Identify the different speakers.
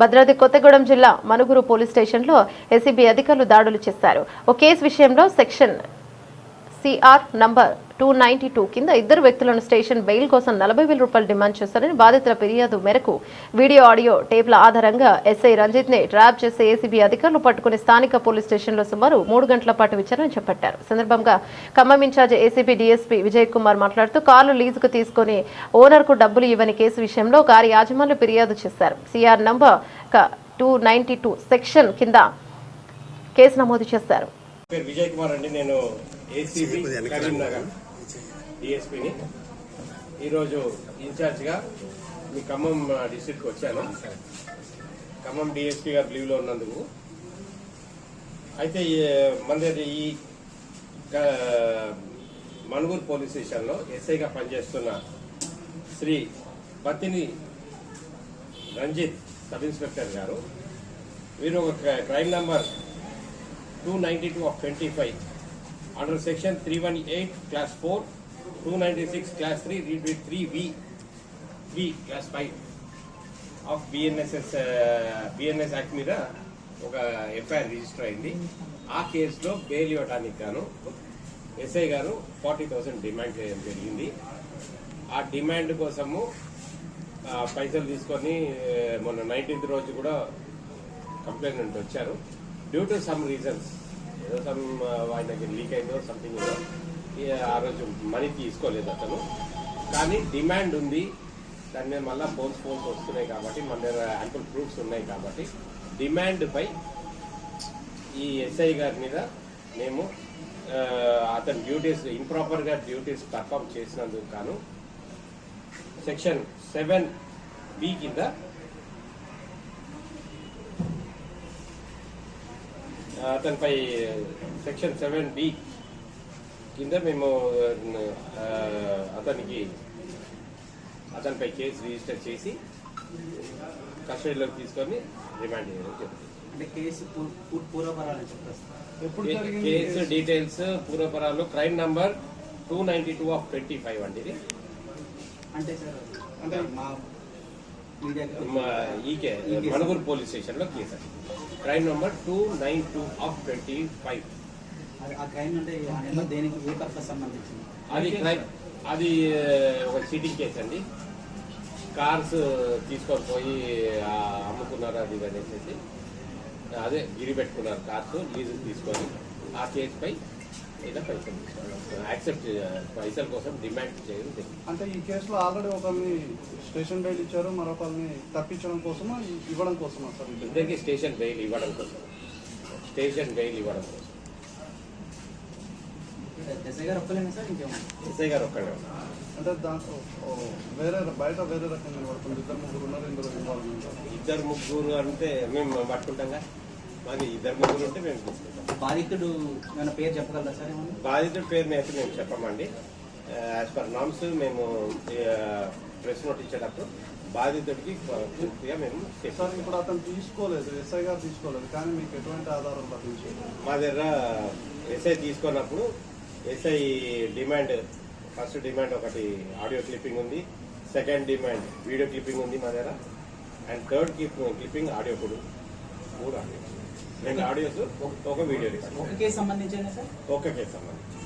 Speaker 1: భద్రాద్రి కొత్తగూడెం జిల్లా మనుగురు పోలీస్ స్టేషన్లో ఎసిబి అధికారులు దాడులు చేశారు. ఓ కేసు విషయంలో section CR number two ninety two కింద ఇద్దరు వ్యక్తులను స్టేషన్ బెయిల్ కోసం నలభై వేల రూపాయలు డిమాండ్ చేశారని బాధితుల ఫిర్యాదు మేరకు వీడియో ఆడియో టేప్ల ఆధారంగా ఎస్ఐ రంజిత్ని ట్రాప్ చేసే ఏసీబీ అధికారులు పట్టుకుని స్థానిక పోలీస్ స్టేషన్లో సుమారు మూడు గంటల పాటు విచారణ చేపట్టారు. సందర్భంగా Khammam in-charge ACB DSP Vijay Kumar మాట్లాడుతూ కార్లు లీజుకు తీసుకుని ఓనర్కు డబ్బులు ఇవ్వని కేసు విషయంలో కారు యాజమాన్లు ఫిర్యాదు చేశారు. CR number two ninety two section కింద కేసు నమోదు చేశారు.
Speaker 2: పేరు విజయ్ కుమార్ అండి. నేను ఏసీబీ కరీంనగర్ డిఎస్పీని ఈరోజు ఇన్ఛార్జ్గా మీ ఖమ్మం డిస్ట్రిక్ట్కి వచ్చాను. ఖమ్మం డిఎస్పీ గారు లీవ్లో ఉన్నందుకు. అయితే మన దగ్గర ఈ మణుగూరు పోలీస్ స్టేషన్లో ఎస్ఐగా పనిచేస్తున్న శ్రీ బత్తిని రంజిత్ సబ్ ఇన్స్పెక్టర్ గారు. వీరు ఒక crime number 292 of 25 under section 318 class 4 296 class 3 read with 3b 3 class 5 of bnss uh, bns act మీద ఒక ఎఫ్ఐఆర్ రిజిస్టర్ అయింది. ఆ కేసులో బెయిల్ ఇవ్వడానికి గాను ఎస్ఐ గారు ఫార్టీ థౌసండ్ డిమాండ్ చేయడం జరిగింది. ఆ డిమాండ్ కోసము పైసలు తీసుకొని మొన్న నైన్టీన్త్ రోజు కూడా కంప్లైంట్ వచ్చారు. డ్యూ టు సమ్ రీజన్స్ ఏదో సమ్ uh, ఆయనకి లీక్ అయిందో సంథింగ్ ఏదో ఆ రోజు మనీ తీసుకోలేదు అతను. కానీ డిమాండ్ ఉంది. దాని మీద మళ్ళీ ఫోన్స్ ఫోన్స్ వస్తున్నాయి కాబట్టి మన దగ్గర యాంపుల్ ప్రూఫ్స్ ఉన్నాయి కాబట్టి డిమాండ్పై ఈ ఎస్ఐ గారి మీద మేము అతని డ్యూటీస్ ఇంప్రాపర్గా డ్యూటీస్ పర్ఫామ్ చేసినందుకు గాను సెక్షన్ సెవెన్ బి కింద అతనిపై సెక్షన్ సెవెన్ బి కింద మేము అతనికి అతనిపై కేసు రిజిస్టర్ చేసి కస్టడీలోకి తీసుకొని రిమాండ్ చేయడం
Speaker 3: case
Speaker 2: details పూర్వపరాలు crime number two ninety two of twenty five అండి ఇది.
Speaker 3: అంటే సార్
Speaker 4: అంటే
Speaker 3: మా
Speaker 2: ఈకే మణుగూరు పోలీస్ స్టేషన్లో case crime number two nine two of twenty five.
Speaker 3: అది- ఆ క్రైమ్
Speaker 2: అది ఒక చీటింగ్ కేసు అండి. కార్స్ తీసుకొని పోయి అమ్ముకున్నారు అది అనేసి అదే గిరి పెట్టుకున్నారు కార్స్ లీజు తీసుకొని ఆ కేసుపై పైసలు యాక్సెప్ట్ పైసల కోసం డిమాండ్ చేయడం
Speaker 4: అంటే ఈ కేసులో ఆల్రెడీ ఒకరిని స్టేషన్ బెయిల్ ఇచ్చారు మరొకరిని తప్పించడం కోసమా ఇవ్వడం కోసమా సార్? ఇది?
Speaker 2: ఇద్దరికి స్టేషన్ బెయిల్ ఇవ్వడం కోసం. స్టేషన్ బెయిల్ ఇవ్వడం కోసం.
Speaker 3: ఎస్ఐ గారు ఒక్కలేనా సార్
Speaker 2: ఎస్ఐ గారు ఒక్కడే.
Speaker 4: అంటే దాంట్లో వేరే బయట వేరే రకంగా పడుతుంది ఇద్దరు ముగ్గురు ఉన్నారు
Speaker 2: ఇద్దరు ముగ్గురు అంటే మేము పట్టుకుంటాంగా మాది ఇద్దరు ముగ్గురు ఉంటే మేము తీసుకుంటాం
Speaker 3: బాధితుడు ఏమైనా పేరు చెప్పగలరా సార్ ఏమన్నా?
Speaker 2: బాధితుడి పేరుని అయితే మేము చెప్పమండి. యాజ్ పర్ నామ్స్ మేము ప్రెస్ నోట్ ఇచ్చేటప్పుడు బాధితుడికి పూర్తిగా మేము
Speaker 4: సార్ ఇప్పుడు అతను తీసుకోలేదు ఎస్ఐ గారు తీసుకోలేదు కానీ మీకు ఎటువంటి ఆధారం లభించింది?
Speaker 2: మా దగ్గర ఎస్ఐ తీసుకున్నప్పుడు ఎస్ఐ డిమాండ్ ఫస్ట్ డిమాండ్ ఒకటి ఆడియో క్లిప్పింగ్ ఉంది సెకండ్ డిమాండ్ వీడియో క్లిప్పింగ్ ఉంది మా దగ్గర అండ్ థర్డ్ క్లిప్పింగ్ ఆడియో కూడా మూడు ఆడియో రెండు ఆడియోస్ ఒక వీడియో
Speaker 3: ఒక కేసు సంబంధించేనా సార్?
Speaker 2: ఒక కేసు సంబంధించి